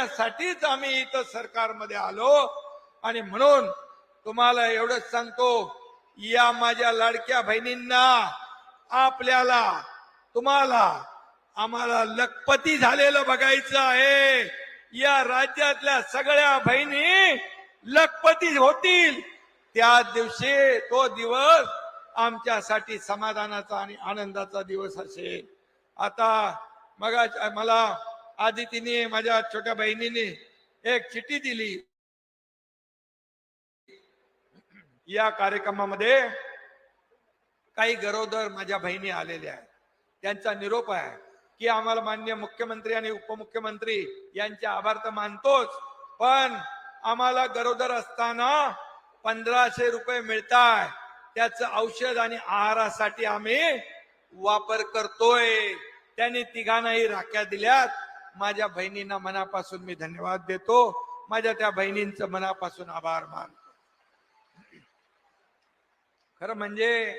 करण्यासाठीच आम्ही इथं सरकारमध्ये आलो. आणि म्हणून तुम्हाला एवढंच सांगतो या माझ्या लाडक्या बहिणींना आपल्याला तुम्हाला आम्हाला लखपती झालेलं बघायचं आहे. या राज्यातल्या सगळ्या बहिणी लखपती होतील. त्या दिवशी तो दिवस आमच्यासाठी समाधानाचा आणि आनंदाचा दिवस असेल. आता मग मला आधी तिने माझ्या छोट्या बहिणीने एक चिठ्ठी दिली. या कार्यक्रमामध्ये काही गरोदर माझ्या बहिणी आलेल्या आहेत. त्यांचा निरोप आहे की आम्हाला मान्य मुख्यमंत्री आणि उपमुख्यमंत्री यांचे आभार तर मानतोच पण आम्हाला गरोदर असताना पंधराशे रुपये मिळताय. त्याच औषध आणि आहारासाठी आम्ही वापर करतोय. त्यांनी तिघांनाही राख्या दिल्यात. माझ्या बहिणींना मनापासून मी धन्यवाद देतो. माझ्या त्या बहिणींचं मनापासून आभार मानतो. खरं म्हणजे